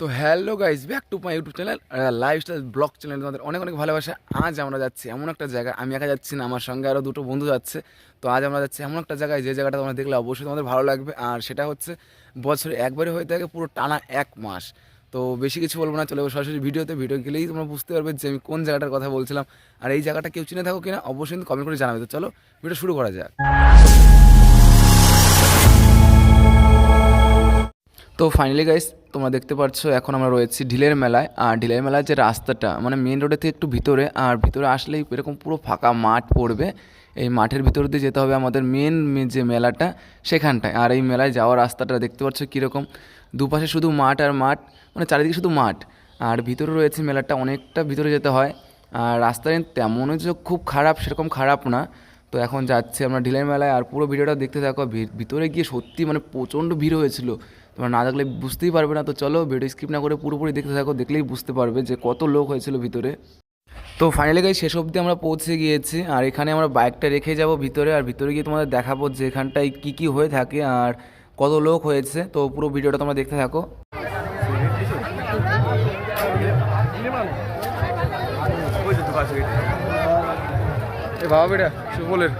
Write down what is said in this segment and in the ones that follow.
তো hello guys back to my YouTube channel lifestyle blog channel তোমাদের অনেক অনেক ভালোবাসা। আজ আমরা যাচ্ছি এমন একটা জায়গা আমি একা যাচ্ছি না, আমার সঙ্গে আরও দুটো বন্ধু যাচ্ছে। তো আজ আমরা যাচ্ছি এমন একটা জায়গায়, যে জায়গাটা তোমরা দেখলে অবশ্যই তোমাদের ভালো লাগবে। আর সেটা হচ্ছে বছরে একবারে হয়ে থাকে পুরো টানা এক মাস। তো বেশি কিছু বলব না, চলে সরাসরি ভিডিওতে। ভিডিও গেলেই তোমরা বুঝতে পারবে যে আমি কোন জায়গাটার কথা বলছিলাম। আর এই জায়গাটা কেউ চিনে থাকো কিনা, অবশ্যই কমেন্ট করে জানাবে। তো চলো ভিডিও শুরু করা যাক। তো ফাইনালি গাইস তোমরা দেখতে পাচ্ছ এখন আমরা রয়েছি ঢিলের মেলায়। আর ঢিলের মেলার যে রাস্তাটা মানে মেন রোডের থেকে একটু ভিতরে, আর ভিতরে আসলেই এরকম পুরো ফাঁকা মাঠ পড়বে। এই মাঠের ভিতর দিয়ে যেতে হবে আমাদের মেন যে মেলাটা, সেখানটায়। আর এই মেলায় যাওয়ার রাস্তাটা দেখতে পাচ্ছ কীরকম। দুপাশে শুধু মাঠ আর মাঠ মানে চারিদিকে শুধু মাঠ। আর ভিতরে রয়েছে মেলাটা, অনেকটা ভিতরে যেতে হয়। আর রাস্তায় তেমনও যে খুব খারাপ, সেরকম খারাপ না। তো এখন যাচ্ছে আমরা ঢিলের মেলায়, আর পুরো ভিডিওটা দেখতে থাকো। ভিতরে গিয়ে সত্যি মানে প্রচণ্ড ভিড় হয়েছিল। তোমরা না দেখলে বুঝতেই পারবে না। তো চলো ভিডিও স্কিপ না করে পুরোপুরি দেখতে থাকো, দেখলেই বুঝতে পারবে যে কত লোক হয়েছিল ভিতরে। তো ফাইনালি গাই শেষ অবধি আমরা পৌঁছে গিয়েছি আর এখানে আমরা বাইকটা রেখে যাব ভিতরে আর ভিতরে গিয়ে তোমাদের দেখাবো যে এখানটায় কী কী হয়ে থাকে আর কত লোক হয়েছে। তো পুরো ভিডিওটা তোমরা দেখতে থাকো। বাবা বেটা সুবলের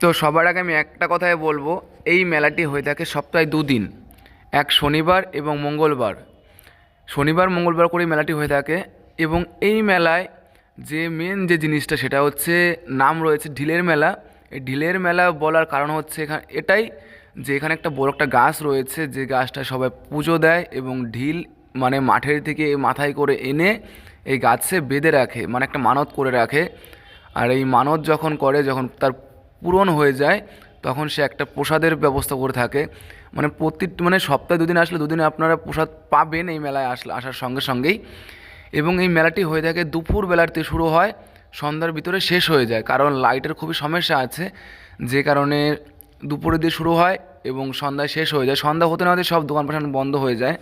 তো সবার আগে আমি একটা কথাই বলব, এই মেলাটি হয়ে থাকে সপ্তাহে দুদিন, এক শনিবার এবং মঙ্গলবার। শনিবার, মঙ্গলবার করে মেলাটি হয়ে থাকে এবং এই মেলায় যে মেন যে জিনিসটা সেটা হচ্ছে নাম রয়েছে ঢিলের মেলা। এই ঢিলের মেলা বলার কারণ হচ্ছে এখানে, এটাই যে এখানে একটা বড় একটা গাছ রয়েছে, যে গাছটা সবাই পুজো দেয় এবং ঢিল মানে মাঠের থেকে মাথায় করে এনে এই গাছে বেঁধে রাখে মানে একটা মানত করে রাখে। আর এই মানত যখন করে, যখন তার পূরণ হয়ে যায়, তখন সে একটা প্রসাদের ব্যবস্থা করে থাকে। মানে প্রতি মানে সপ্তাহে দুদিন আসলে দুদিনে আপনারা প্রসাদ পাবেন এই মেলায় আসলে আসার সঙ্গে সঙ্গেই। এবং এই মেলাটি হয়ে থাকে দুপুর বেলাতে শুরু হয়, সন্ধ্যার ভিতরে শেষ হয়ে যায়। কারণ লাইটের খুবই সমস্যা আছে, যে কারণে দুপুরে দিয়ে শুরু হয় এবং সন্ধ্যায় শেষ হয়ে যায়। সন্ধ্যা হতে না হতে সব দোকান পাশান বন্ধ হয়ে যায়।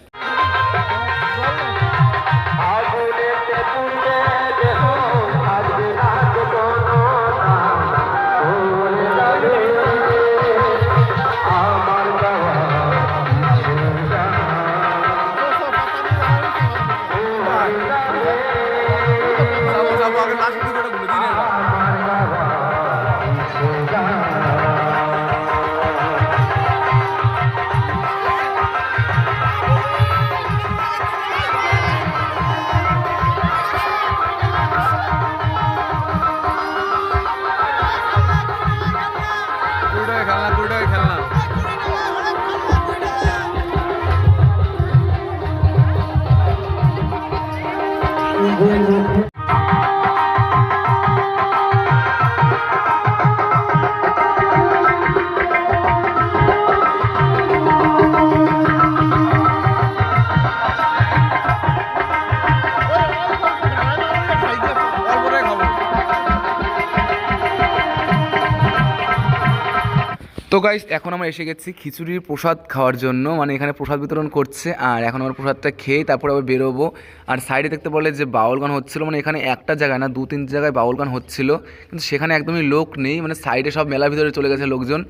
তো গাইস এখন আমরা এসে গেছি খিচুড়ির প্রসাদ খাওয়ার জন্য। মানে এখানে প্রসাদ বিতরণ করছে, আর এখন আমরা প্রসাদটা খেয়ে তারপরে আবার বেরোবো। আর সাইডে দেখতে বলে যে বাউল গান হচ্ছিল মানে এখানে একটা জায়গায় না দু তিন জায়গায় বাউল গান হচ্ছিল, কিন্তু সেখানে একদমই লোক নেই। মানে সাইডে সব মেলার ভিতরে চলে গেছে লোকজন।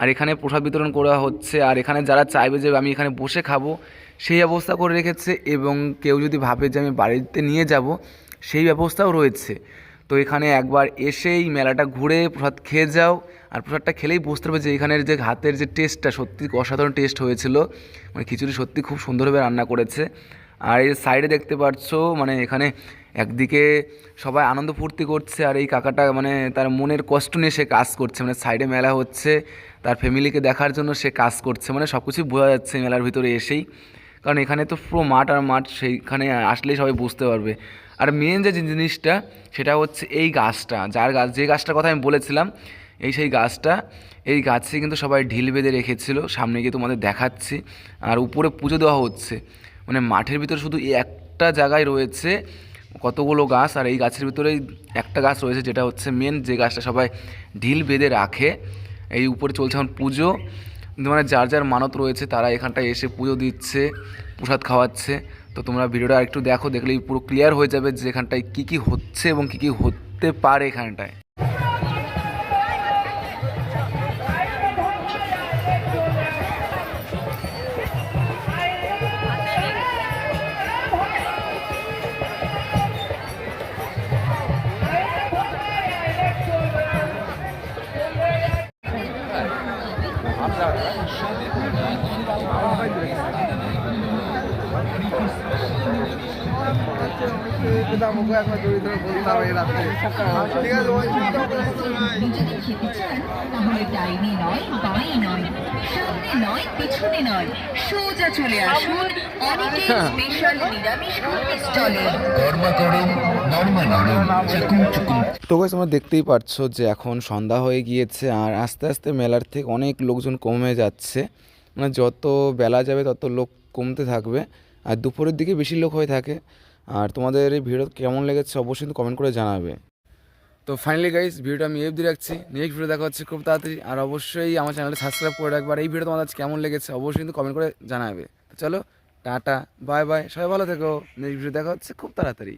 আর এখানে প্রসাদ বিতরণ করা হচ্ছে, আর এখানে যারা চাইবে যে আমি এখানে বসে খাব, সেই ব্যবস্থা করে রেখেছে। এবং কেউ যদি ভাবে যে আমি বাড়িতে নিয়ে যাব, সেই ব্যবস্থাও রয়েছে। তো এখানে একবার এসেই মেলাটা ঘুরে প্রসাদ খেয়ে যাও। আর প্রসাদটা খেলেই বুঝতে পারবে যে এখানের যে হাতের যে টেস্টটা সত্যি অসাধারণ টেস্ট হয়েছিল। মানে খিচুড়ি সত্যি খুব সুন্দরভাবে রান্না করেছে। আর এই সাইডে দেখতে পাচ্ছ মানে এখানে একদিকে সবাই আনন্দ ফুর্তি করছে আর এই কাকাটা মানে তার মনের কষ্ট নিয়ে সে কাজ করছে। মানে সাইডে মেলা হচ্ছে, তার ফ্যামিলিকে দেখার জন্য সে কাজ করছে। মানে সব কিছুই বোঝা যাচ্ছে মেলার ভিতরে এসেই। কারণ এখানে তো পুরো মাঠ আর মাঠ সেইখানে আসলেই সবাই বুঝতে পারবে। আর মেন যে জিনিসটা, সেটা হচ্ছে এই গাছটা। যার গাছ যে গাছটার কথা আমি বলেছিলাম, এই সেই গাছটা, এই গাছে কিন্তু সবাই ঢিল বেঁধে রেখেছিল। সামনে গিয়ে তোমাদের দেখাচ্ছি। আর উপরে পুজো দেওয়া হচ্ছে। মানে মাঠের ভিতরে শুধু একটা জায়গায় রয়েছে কতগুলো গাছ, আর এই গাছের ভিতরেই একটা গাছ রয়েছে, যেটা হচ্ছে মেন যে গাছটা সবাই ঢিল বেঁধে রাখে। এই উপরে চলছে এখন পুজো। মানে যার যার মানত রয়েছে তারা এখানটায় এসে পুজো দিচ্ছে, প্রসাদ খাওয়াচ্ছে। তো তোমরা ভিডিওটা একটু দেখো, দেখলেই পুরো ক্লিয়ার হয়ে যাবে যে এখানটায় কী কী হচ্ছে এবং কী কী হতে পারে এখানটায়। তো তোমরা দেখতেই পাচ্ছ যে এখন সন্ধ্যা হয়ে গিয়েছে আর আস্তে আস্তে মেলার থেকে অনেক লোকজন কমে যাচ্ছে। মানে যত বেলা যাবে তত লোক কমতে থাকবে। আর দুপুরের দিকে বেশি লোক হয়ে থাকে। আর তোমাদের এই ভিডিও কেমন লেগেছে অবশ্যই কিন্তু কমেন্ট করে জানাবে। তো ফাইনালি গাইস ভিডিওটা আমি এফ দিয়ে রাখছি। নেক্সট ভিডিও দেখা হচ্ছে খুব তাড়াতাড়ি। আর অবশ্যই আমার চ্যানেলে সাবস্ক্রাইব করে রাখবে। আর এই ভিডিও তোমাদের আজকে কেমন লেগেছে অবশ্যই কিন্তু কমেন্ট করে জানাবে। তো চলো, টাটা বাই বাই সবাই ভালো থেকো। নেক্সট ভিডিও দেখা হচ্ছে খুব তাড়াতাড়ি।